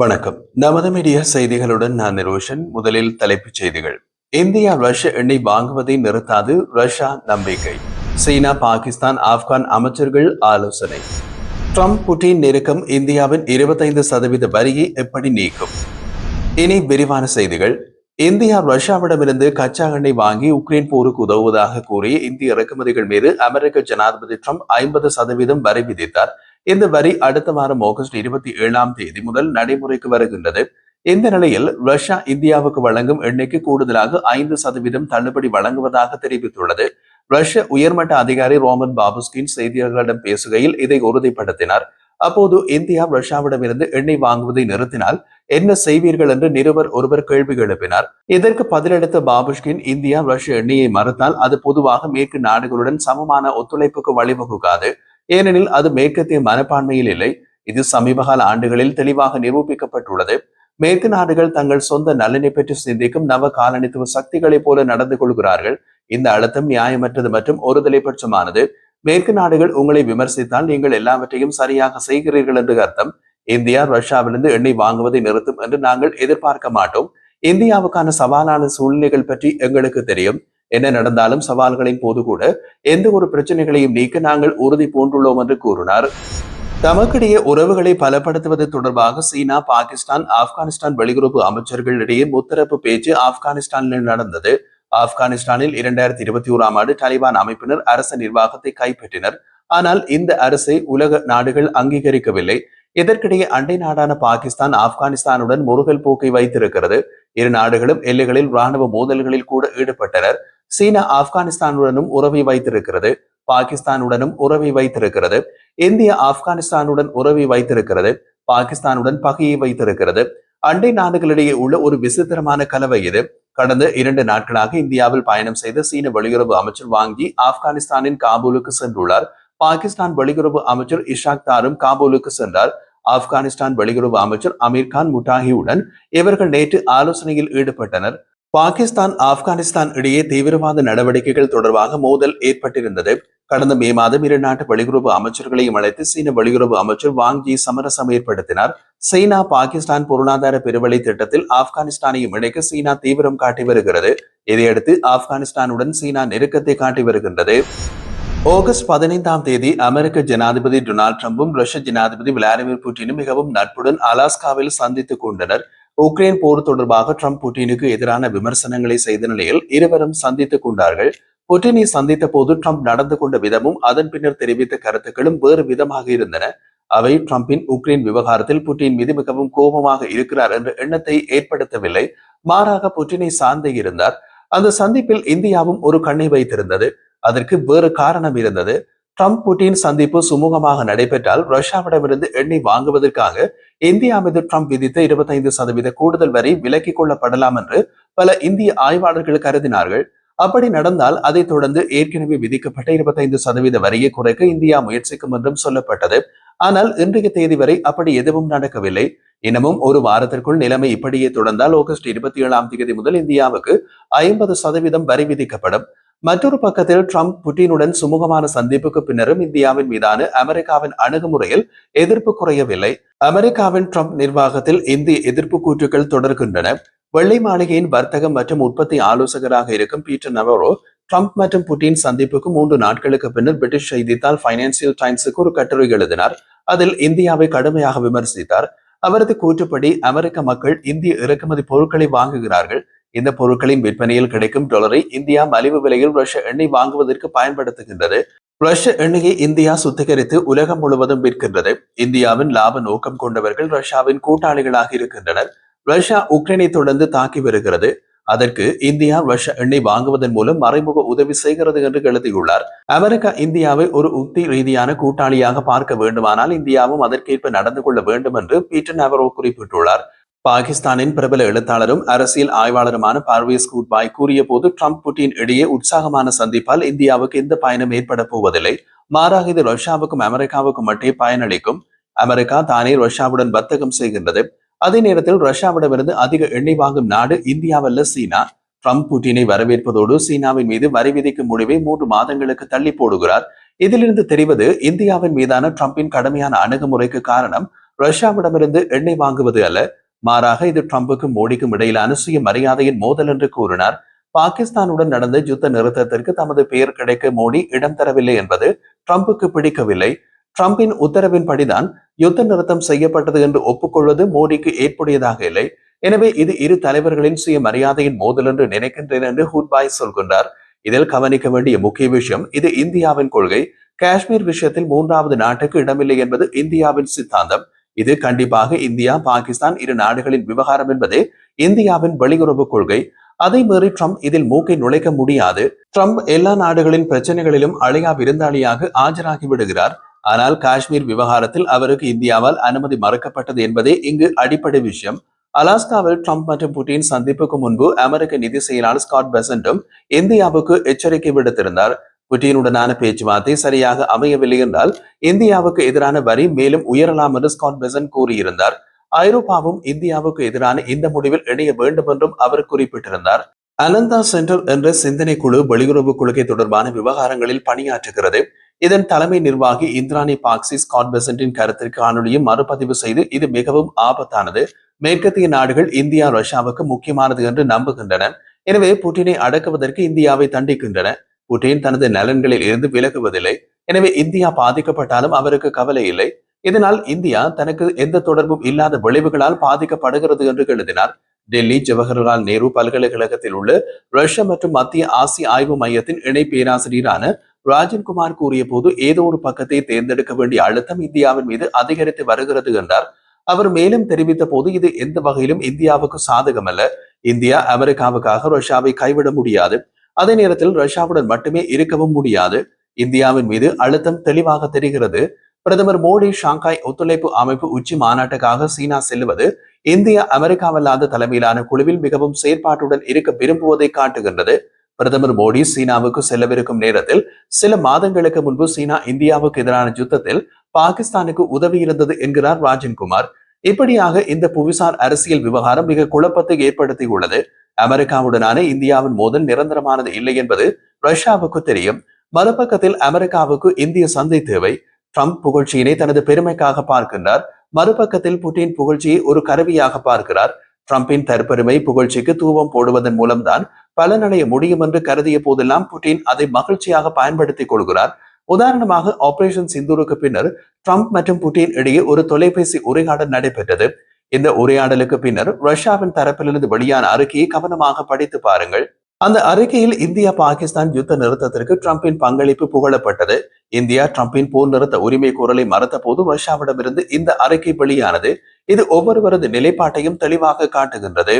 வணக்கம். நமது மீடியா செய்திகளுடன் நான் நிரோஷன் முதலில் தலைப்புச் செய்திகள். இந்தியா ரஷ்ய எண்ணெய் வாங்குவதை நிறுத்தாது ரஷ்யா நம்பிக்கை. சீனா பாகிஸ்தான் ஆப்கான் அமைச்சர்கள் ஆலோசனை. ட்ரம்ப் புட்டின் நெருக்கம் இந்தியாவின் இருபத்தைந்து சதவீத வரியை எப்படி நீக்கும்? இனி விரிவான செய்திகள். இந்தியா ரஷ்யாவிடமிருந்து கச்சா எண்ணெய் வாங்கி உக்ரைன் போருக்கு உதவுவதாக கூறி இந்திய இறக்குமதிகள் மீது அமெரிக்க ஜனாதிபதி ட்ரம்ப் ஐம்பது சதவீதம் வரி விதித்தார். இந்த வரி அடுத்த வாரம் ஆகஸ்ட் இருபத்தி ஏழாம் தேதி முதல் நடைமுறைக்கு வருகின்றது. இந்த நிலையில் ரஷ்யா இந்தியாவுக்கு வழங்கும் எண்ணெய்க்கு கூடுதலாக ஐந்து சதவீதம் தள்ளுபடி வழங்குவதாக தெரிவித்துள்ளது. ரஷ்ய உயர்மட்ட அதிகாரி ரோமன் பாபுஸ்கின் செய்தியாளர்களிடம் பேசுகையில் இதை உறுதிப்படுத்தினார். அப்போது இந்தியா ரஷ்யாவிடமிருந்து எண்ணெய் வாங்குவதை நிறுத்தினால் என்ன செய்வீர்கள் என்று நிருபர் ஒருவர் கேள்வி எழுப்பினார். இதற்கு பதிலளித்த பாபுஷ்கின் இந்தியா ரஷ்ய எண்ணெயை மறுத்தால் அது பொதுவாக மேற்கு நாடுகளுடன் சமமான ஒத்துழைப்புக்கு வழிவகுக்காது. ஏனெனில் அது மேற்கத்திய மனப்பான்மையில் இல்லை. இது சமீபகால ஆண்டுகளில் தெளிவாக நிரூபிக்கப்பட்டுள்ளது. மேற்கு நாடுகள் தங்கள் சொந்த நலனை பற்றி சிந்திக்கும் நவ காலனித்துவ சக்திகளைப் போல நடந்து கொள்கிறார்கள். இந்த அழுத்தம் நியாயமற்றது மற்றும் ஒருதலை பட்சமானது. மேற்கு நாடுகள் உங்களை விமர்சித்தால் நீங்கள் எல்லாவற்றையும் சரியாக செய்கிறீர்கள் என்று அர்த்தம். இந்தியா ரஷ்யாவிலிருந்து எண்ணெய் வாங்குவதை நிறுத்தும் என்று நாங்கள் எதிர்பார்க்க மாட்டோம். இந்தியாவுக்கான சவாலான சூழ்நிலைகள் பற்றி எங்களுக்கு தெரியும். என்ன நடந்தாலும் சவால்களின் போது கூட எந்த ஒரு பிரச்சனைகளையும் நீக்க நாங்கள் உறுதி பூண்டுள்ளோம் என்று கூறினார். தமக்கிடையே உறவுகளை பலப்படுத்துவது தொடர்பாக சீனா பாகிஸ்தான் ஆப்கானிஸ்தான் வெளியுறவு அமைச்சர்களிடையே முத்தரப்பு பேச்சு ஆப்கானிஸ்தானில் நடந்தது. ஆப்கானிஸ்தானில் இரண்டாயிரத்தி இருபத்தி ஓராம் ஆண்டு தாலிபான் அமைப்பினர் அரச நிர்வாகத்தை கைப்பற்றினர். ஆனால் இந்த அரசை உலக நாடுகள் அங்கீகரிக்கவில்லை. இதற்கிடையே அண்டை நாடான பாகிஸ்தான் ஆப்கானிஸ்தானுடன் முருகல் போக்கை வைத்திருக்கிறது. இரு நாடுகளும் எல்லைகளில் ராணுவ மோதல்களில் கூட ஈடுபட்டனர். சீனா ஆப்கானிஸ்தானுடனும் உறவை வைத்திருக்கிறது. பாகிஸ்தானுடனும் உறவை வைத்திருக்கிறது. இந்தியா ஆப்கானிஸ்தானுடன் உறவை வைத்திருக்கிறது. பாகிஸ்தானுடன் பகையை வைத்திருக்கிறது. அண்டை நாடுகளிடையே உள்ள ஒரு விசித்திரமான கலவை இது. கடந்த இரண்டு நாட்களாக இந்தியாவில் பயணம் செய்த சீன வெளியுறவு அமைச்சர் வாங்கி ஆப்கானிஸ்தானின் காபூலுக்கு சென்றுள்ளார். பாகிஸ்தான் வெளியுறவு அமைச்சர் இஷாக் தாரும் காபூலுக்கு சென்றார். ஆப்கானிஸ்தான் வெளியுறவு அமைச்சர் அமீர் கான் முட்டாஹியுடன் இவர்கள் நேற்று ஆலோசனையில் ஈடுபட்டனர். பாகிஸ்தான் ஆப்கானிஸ்தான் இடையே தீவிரவாத நடவடிக்கைகள் தொடர்பாக மோதல் ஏற்பட்டிருந்தது. கடந்த மே மாதம் இரு நாட்டு வெளியுறவு அமைச்சர்களையும் அழைத்து சீன வெளியுறவு அமைச்சர் வாங்கி சமரசம் ஏற்படுத்தினார். சீனா பாகிஸ்தான் பொருளாதார பெருவழி திட்டத்தில் ஆப்கானிஸ்தானையும் இணைக்க சீனா தீவிரம் காட்டி வருகிறது. இதையடுத்து ஆப்கானிஸ்தானுடன் சீனா நெருக்கத்தை காட்டி வருகின்றது. ஆகஸ்ட் பதினைந்தாம் தேதி அமெரிக்க ஜனாதிபதி டொனால்ட் ட்ரம்பும் ரஷ்ய ஜனாதிபதி விளாடிமிர் புட்டினும் மிகவும் நட்புடன் அலாஸ்காவில் சந்தித்துக் கொண்டனர். உக்ரைன் போர் தொடர்பாக ட்ரம்ப் புட்டினுக்கு எதிரான விமர்சனங்களை செய்த நிலையில் இருவரும் சந்தித்துக் கொண்டார்கள். புட்டினை சந்தித்த போது ட்ரம்ப் நடந்து கொண்ட விதமும் அதன் பின்னர் தெரிவித்த கருத்துக்களும் வேறு விதமாக இருந்தன. அவை ட்ரம்பின் உக்ரைன் விவகாரத்தில் புட்டின் மீது மிகவும் கோபமாக இருக்கிறார் என்ற எண்ணத்தை ஏற்படுத்தவில்லை. மாறாக புட்டினை சார்ந்தே இருந்தார். அந்த சந்திப்பில் இந்தியாவும் ஒரு கண்ணை வைத்திருந்தது. அதற்கு வேறு காரணம் இருந்தது. ட்ரம்ப் புட்டின் சந்திப்பு சுமூகமாக நடைபெற்றால் ரஷ்யாவிடமிருந்து எண்ணெய் வாங்குவதற்காக இந்தியா மீது ட்ரம்ப் விதித்த இருபத்தைந்து சதவீத கூடுதல் வரி விலக்கிக் கொள்ளப்படலாம் என்று பல இந்திய ஆய்வாளர்கள் கருதினார்கள். அப்படி நடந்தால் அதைத் தொடர்ந்து ஏற்கனவே விதிக்கப்பட்ட இருபத்தைந்து சதவீத வரியை குறைக்க இந்தியா முயற்சிக்கும் என்றும் சொல்லப்பட்டது. ஆனால் இன்றைய தேதி வரை அப்படி எதுவும் நடக்கவில்லை. இன்னமும் ஒரு வாரத்திற்குள் நிலைமை இப்படியே தொடர்ந்தால் ஆகஸ்ட் இருபத்தி ஏழாம் தேதி முதல் இந்தியாவுக்கு ஐம்பது சதவீதம் வரி விதிக்கப்படும். மற்றொரு பக்கத்தில் ட்ரம்ப் புட்டினுடன் சுமூகமான சந்திப்புக்கு பின்னரும் இந்தியாவின் மீதான அமெரிக்காவின் அணுகுமுறையில் எதிர்ப்பு குறையவில்லை. அமெரிக்காவின் ட்ரம்ப் நிர்வாகத்தில் இந்திய எதிர்ப்பு கூற்றுக்கள் தொடர்கின்றன. வெள்ளை மாளிகையின் வர்த்தகம் மற்றும் உற்பத்தி ஆலோசகராக இருக்கும் பீட்டர் நவரோ ட்ரம்ப் மற்றும் புட்டின் சந்திப்புக்கு மூன்று நாட்களுக்கு பின்னர் பிரிட்டிஷ் செய்தித்தாள் பைனான்சியல் டைம்ஸுக்கு ஒரு கட்டுரை எழுதினார். அதில் இந்தியாவை கடுமையாக விமர்சித்தார். அவரது கூற்றுப்படி அமெரிக்க மக்கள் இந்திய இறக்குமதி பொருட்களை வாங்குகிறார்கள். இந்த பொருட்களின் விற்பனையில் கிடைக்கும் டாலரை இந்தியா மலிவு விலையில் ரஷ்ய எண்ணெய் வாங்குவதற்கு பயன்படுத்துகின்றது. ரஷ்ய எண்ணெயை இந்தியா சுத்திகரித்து உலகம் முழுவதும் விற்கின்றது. இந்தியாவின் லாப நோக்கம் கொண்டவர்கள் ரஷ்யாவின் கூட்டாளிகளாக இருக்கின்றனர். ரஷ்யா உக்ரைனை தொடர்ந்து தாக்கி வருகிறது. அதற்கு இந்தியா ரஷ்ய எண்ணெய் வாங்குவதன் மூலம் மறைமுக உதவி செய்கிறது என்று எழுதியுள்ளார் அமெரிக்கா இந்தியாவை ஒரு உக்தி ரீதியான கூட்டாளியாக பார்க்க வேண்டுமானால் இந்தியாவும் அதற்கேற்ப நடந்து கொள்ள வேண்டும் என்று பீட்டர் நவரோ குறிப்பிட்டுள்ளார். பாகிஸ்தானின் பிரபல எழுத்தாளரும் அரசியல் ஆய்வாளருமான பார்வேஸ் கூட்பாய் கூறிய போது ட்ரம்ப் புட்டின் இடையே உற்சாகமான சந்திப்பால் இந்தியாவுக்கு எந்த பயனும் ஏற்பட போவதில்லை. மாறாக இது ரஷ்யாவுக்கும் அமெரிக்காவுக்கும் மட்டுமே பயனளிக்கும். அமெரிக்கா தானே ரஷ்யாவுடன் வர்த்தகம் செய்கின்றது. அதே நேரத்தில் ரஷ்யாவிடமிருந்து அதிக எண்ணெய் வாங்கும் நாடு இந்தியாவல்ல சீனா. ட்ரம்ப் புட்டினை வரவேற்பதோடு சீனாவின் மீது வரி விதிக்கும் முடிவை மூன்று மாதங்களுக்கு தள்ளி போடுகிறார். இதிலிருந்து தெரிவது இந்தியாவின் மீதான ட்ரம்பின் கடுமையான அணுகுமுறைக்கு காரணம் ரஷ்யாவிடமிருந்து எண்ணெய் வாங்குவது அல்ல மாறாக இது ட்ரம்புக்கும் மோடிக்கும் இடையிலான சுய மரியாதையின் மோதல் என்று கூறினார். பாகிஸ்தானுடன் நடந்த யுத்த நிறுத்தத்திற்கு தமது பெயர் கிடைக்க மோடி இடம் தரவில்லை என்பது ட்ரம்புக்கு பிடிக்கவில்லை. ட்ரம்பின் உத்தரவின்படிதான் யுத்த நிறுத்தம் செய்யப்பட்டது என்று ஒப்புக்கொள்வது மோடிக்கு ஏற்புடையதாக இல்லை. எனவே இது இரு தலைவர்களின் சுய மரியாதையின் மோதல் என்று நினைக்கின்றேன் என்று ஹூட்பாய் சொல்கின்றார். இதில் கவனிக்க வேண்டிய முக்கிய விஷயம் இது இந்தியாவின் கொள்கை. காஷ்மீர் விஷயத்தில் மூன்றாவது நாட்டுக்கு இடமில்லை என்பது இந்தியாவின் சித்தாந்தம். இது கண்டிப்பாக இந்தியா பாகிஸ்தான் இரு நாடுகளின் விவகாரம் என்பதே இந்தியாவின் வெளியுறவு கொள்கை. அதை மீறி ட்ரம்ப் இதில் மூக்கை நுழைக்க முடியாது. ட்ரம்ப் எல்லா நாடுகளின் பிரச்சனைகளிலும் அழையா விருந்தாளியாக ஆஜராகி விடுகிறார். ஆனால் காஷ்மீர் விவகாரத்தில் அவருக்கு இந்தியாவால் அனுமதி மறுக்கப்பட்டது என்பதே இங்கு அடிப்படை விஷயம். அலாஸ்காவில் ட்ரம்ப் மற்றும் புட்டின் சந்திப்புக்கு முன்பு அமெரிக்க நிதி செயலாளர் ஸ்காட் பெசன்டும் இந்தியாவுக்கு எச்சரிக்கை விடுத்திருந்தார். புட்டினுடனான பேச்சுவார்த்தை சரியாக அமையவில்லை என்றால் இந்தியாவுக்கு எதிரான வரி மேலும் உயரலாம் என்று ஸ்காட் பெசன் கூறியிருந்தார். ஐரோப்பாவும் இந்தியாவுக்கு எதிரான இந்த முடிவில் இணைய வேண்டும் என்றும் அவர் குறிப்பிட்டிருந்தார். அனந்தா சென்டர் என்ற சிந்தனை குழு வெளியுறவு கொள்கை தொடர்பான விவகாரங்களில் பணியாற்றுகிறது. இதன் தலைமை நிர்வாகி இந்திராணி பாக்சி ஸ்காட் பெசன்டின் கருத்திற்கு காணொலியும் மறுபதிவு செய்து இது மிகவும் ஆபத்தானது. மேற்கத்திய நாடுகள் இந்தியா ரஷ்யாவுக்கு முக்கியமானது என்று நம்புகின்றன. எனவே புட்டினை அடக்குவதற்கு இந்தியாவை தண்டிக்கின்றன. புட்டின் தனது நலன்களில் இருந்து விலகுவதில்லை. எனவே இந்தியா பாதிக்கப்பட்டாலும் அவருக்கு கவலை இல்லை. இதனால் இந்தியா தனக்கு எந்த தொடர்பும் இல்லாத விளைவுகளால் பாதிக்கப்படுகிறது என்று எழுதினார் டெல்லி ஜவஹர்லால் நேரு பல்கலைக்கழகத்தில் உள்ள ரஷ்யா மற்றும் மத்திய ஆசிய ஆய்வு மையத்தின் இணை பேராசிரியரான ராஜன்குமார் கூறிய போது ஏதோ ஒரு பக்கத்தை தேர்ந்தெடுக்க வேண்டிய அழுத்தம் இந்தியாவின் மீது அதிகரித்து வருகிறது என்றார். அவர் மேலும் தெரிவித்த போது இது எந்த வகையிலும் இந்தியாவுக்கு சாதகமல்ல. இந்தியா அமெரிக்காவுக்காக ரஷ்யாவை கைவிட முடியாது. அதே நேரத்தில் ரஷ்யாவுடன் மட்டுமே இருக்கவும் முடியாது. இந்தியாவின் மீது அழுத்தம் தெளிவாக தெரிகிறது. பிரதமர் மோடி ஷாங்காய் ஒத்துழைப்பு அமைப்பு உச்சி மாநாட்டுக்காக சீனா செல்லுவது இந்தியா அமெரிக்காவல்லாத தலைமையிலான குழுவில் மிகவும் செயற்பாட்டுடன் இருக்க விரும்புவதை காட்டுகின்றது. பிரதமர் மோடி சீனாவுக்கு செல்லவிருக்கும் நேரத்தில் சில மாதங்களுக்கு முன்பு சீனா இந்தியாவுக்கு எதிரான யுத்தத்தில் பாகிஸ்தானுக்கு உதவி இருந்தது என்கிறார் ராஜன்குமார் இப்படியாக இந்த புவிசார் அரசியல் விவகாரம் மிக குழப்பத்தை ஏற்படுத்தியுள்ளது. அமெரிக்காவுடனான இந்தியாவின் மோதல் நிரந்தரமானது இல்லை என்பது ரஷ்யாவுக்கு தெரியும். மறுபக்கத்தில் அமெரிக்காவுக்கு இந்திய சந்தை தேவை. ட்ரம்ப் புகழ்ச்சியினை தனது பெருமைக்காக பார்க்கின்றார். மறுபக்கத்தில் புட்டின் புகழ்ச்சியை ஒரு கருவியாக பார்க்கிறார். ட்ரம்பின் தற்பெருமை புகழ்ச்சிக்கு தூவம் போடுவதன் மூலம்தான் பலனடைய முடியும் என்று கருதிய போதெல்லாம் புட்டின் அதை மகிழ்ச்சியாக பயன்படுத்திக் கொள்கிறார். உதாரணமாக ஆபரேஷன் சிந்தூருக்கு பின்னர் ட்ரம்ப் மற்றும் புட்டின் இடையே ஒரு தொலைபேசி உரையாடல் நடைபெற்றது. இந்த உரையாடலுக்கு பின்னர் ரஷ்யாவின் தரப்பிலிருந்து வெளியான அறிக்கையை கவனமாக படித்து பாருங்கள். அந்த அறிக்கையில் இந்தியா பாகிஸ்தான் யுத்த நிறுத்தத்திற்கு ட்ரம்பின் பங்களிப்பு புகழப்பட்டது. இந்தியா ட்ரம்பின் போர் நிறுத்த உரிமை குரலை மறுத்த போது ரஷ்யாவிடமிருந்து இந்த அறிக்கை வெளியானது. இது ஒவ்வொருவரது நிலைப்பாட்டையும் தெளிவாக காட்டுகின்றது.